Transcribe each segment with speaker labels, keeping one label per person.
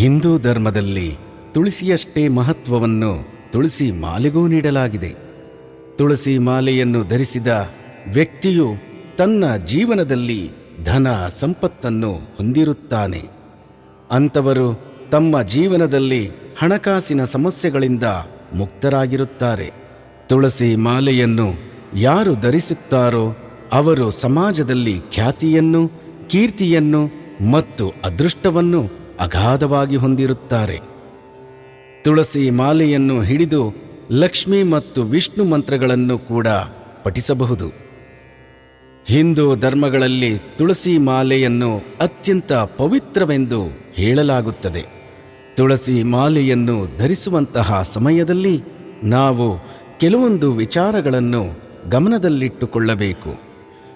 Speaker 1: ಹಿಂದೂ ಧರ್ಮದಲ್ಲಿ ತುಳಸಿಯಷ್ಟೇ ಮಹತ್ವವನ್ನು ತುಳಸಿ ಮಾಲೆಗೂ ನೀಡಲಾಗಿದೆ. ತುಳಸಿ ಮಾಲೆಯನ್ನು ಧರಿಸಿದ ವ್ಯಕ್ತಿಯು ತನ್ನ ಜೀವನದಲ್ಲಿ ಧನ ಸಂಪತ್ತನ್ನು ಹೊಂದಿರುತ್ತಾನೆ. ಅಂಥವರು ತಮ್ಮ ಜೀವನದಲ್ಲಿ ಹಣಕಾಸಿನ ಸಮಸ್ಯೆಗಳಿಂದ ಮುಕ್ತರಾಗಿರುತ್ತಾರೆ. ತುಳಸಿ ಮಾಲೆಯನ್ನು ಯಾರು ಧರಿಸುತ್ತಾರೋ ಅವರು ಸಮಾಜದಲ್ಲಿ ಖ್ಯಾತಿಯನ್ನು, ಕೀರ್ತಿಯನ್ನು ಮತ್ತು ಅದೃಷ್ಟವನ್ನು ಅಗಾಧವಾಗಿ ಹೊಂದಿರುತ್ತಾರೆ. ತುಳಸಿ ಮಾಲೆಯನ್ನು ಹಿಡಿದು ಲಕ್ಷ್ಮಿ ಮತ್ತು ವಿಷ್ಣು ಮಂತ್ರಗಳನ್ನು ಕೂಡ ಪಠಿಸಬಹುದು. ಹಿಂದೂ ಧರ್ಮಗಳಲ್ಲಿ ತುಳಸಿ ಮಾಲೆಯನ್ನು ಅತ್ಯಂತ ಪವಿತ್ರವೆಂದು ಹೇಳಲಾಗುತ್ತದೆ. ತುಳಸಿ ಮಾಲೆಯನ್ನು ಧರಿಸುವಂತಹ ಸಮಯದಲ್ಲಿ ನಾವು ಕೆಲವೊಂದು ವಿಚಾರಗಳನ್ನು ಗಮನದಲ್ಲಿಟ್ಟುಕೊಳ್ಳಬೇಕು.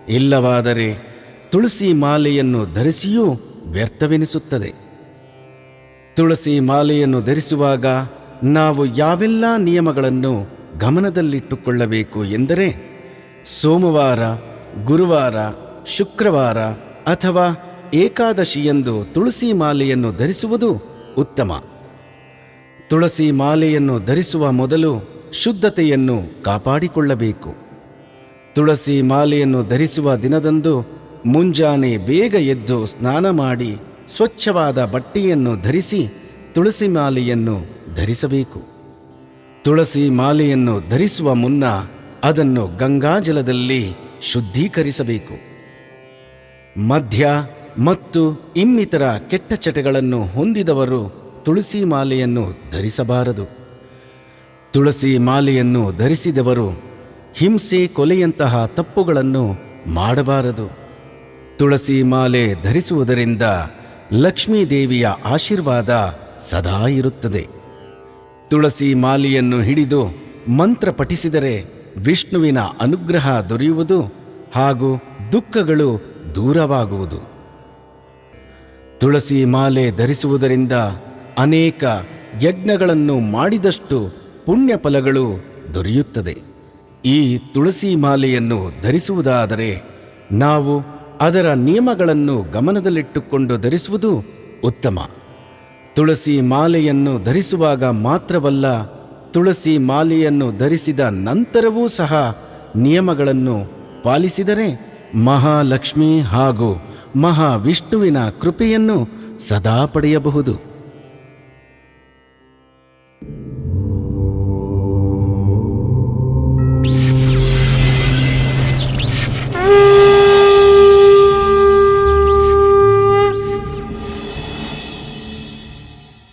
Speaker 1: ಇಲ್ಲವಾದರೆ ತುಳಸಿ ಮಾಲೆಯನ್ನು ಧರಿಸಿಯೂ ವ್ಯರ್ಥವೆನಿಸುತ್ತದೆ. ತುಳಸಿ ಮಾಲೆಯನ್ನು ಧರಿಸುವಾಗ ನಾವು ಯಾವೆಲ್ಲ ನಿಯಮಗಳನ್ನು ಗಮನದಲ್ಲಿಟ್ಟುಕೊಳ್ಳಬೇಕು ಎಂದರೆ ಸೋಮವಾರ, ಗುರುವಾರ, ಶುಕ್ರವಾರ ಅಥವಾ ಏಕಾದಶಿಯಂದು ತುಳಸಿ ಮಾಲೆಯನ್ನು ಧರಿಸುವುದು ಉತ್ತಮ. ತುಳಸಿ ಮಾಲೆಯನ್ನು ಧರಿಸುವ ಮೊದಲು ಶುದ್ಧತೆಯನ್ನು ಕಾಪಾಡಿಕೊಳ್ಳಬೇಕು. ತುಳಸಿ ಮಾಲೆಯನ್ನು ಧರಿಸುವ ದಿನದಂದು ಮುಂಜಾನೆ ಬೇಗ ಎದ್ದು ಸ್ನಾನ ಮಾಡಿ ಸ್ವಚ್ಛವಾದ ಬಟ್ಟೆಯನ್ನು ಧರಿಸಿ ತುಳಸಿ ಮಾಲೆಯನ್ನು ಧರಿಸಬೇಕು. ತುಳಸಿ ಮಾಲೆಯನ್ನು ಧರಿಸುವ ಮುನ್ನ ಅದನ್ನು ಗಂಗಾಜಲದಲ್ಲಿ ಶುದ್ಧೀಕರಿಸಬೇಕು. ಮಧ್ಯ ಮತ್ತು ಇನ್ನಿತರ ಕೆಟ್ಟ ಚಟಗಳನ್ನು ಹೊಂದಿದವರು ತುಳಸಿ ಮಾಲೆಯನ್ನು ಧರಿಸಬಾರದು. ತುಳಸಿ ಮಾಲೆಯನ್ನು ಧರಿಸಿದವರು ಹಿಂಸೆ ಕೊಲೆಯಂತಹ ತಪ್ಪುಗಳನ್ನು ಮಾಡಬಾರದು. ತುಳಸಿ ಮಾಲೆ ಧರಿಸುವುದರಿಂದ ಲಕ್ಷ್ಮೀದೇವಿಯ ಆಶೀರ್ವಾದ ಸದಾ ಇರುತ್ತದೆ. ತುಳಸಿ ಮಾಲಿಯನ್ನು ಹಿಡಿದು ಮಂತ್ರ ಪಠಿಸಿದರೆ ವಿಷ್ಣುವಿನ ಅನುಗ್ರಹ ದೊರೆಯುವುದು ಹಾಗೂ ದುಃಖಗಳು ದೂರವಾಗುವುದು. ತುಳಸಿ ಮಾಲೆ ಧರಿಸುವುದರಿಂದ ಅನೇಕ ಯಜ್ಞಗಳನ್ನು ಮಾಡಿದಷ್ಟು ಪುಣ್ಯಫಲಗಳು ದೊರೆಯುತ್ತದೆ. ಈ ತುಳಸಿ ಮಾಲೆಯನ್ನು ಧರಿಸುವುದಾದರೆ ನಾವು ಅದರ ನಿಯಮಗಳನ್ನು ಗಮನದಲ್ಲಿಟ್ಟುಕೊಂಡು ಧರಿಸುವುದು ಉತ್ತಮ. ತುಳಸಿ ಮಾಲೆಯನ್ನು ಧರಿಸುವಾಗ ಮಾತ್ರವಲ್ಲ, ತುಳಸಿ ಮಾಲೆಯನ್ನು ಧರಿಸಿದ ನಂತರವೂ ಸಹ ನಿಯಮಗಳನ್ನು ಪಾಲಿಸಿದರೆ ಮಹಾಲಕ್ಷ್ಮಿ ಹಾಗೂ ಮಹಾವಿಷ್ಣುವಿನ ಕೃಪೆಯನ್ನು ಸದಾ ಪಡೆಯಬಹುದು.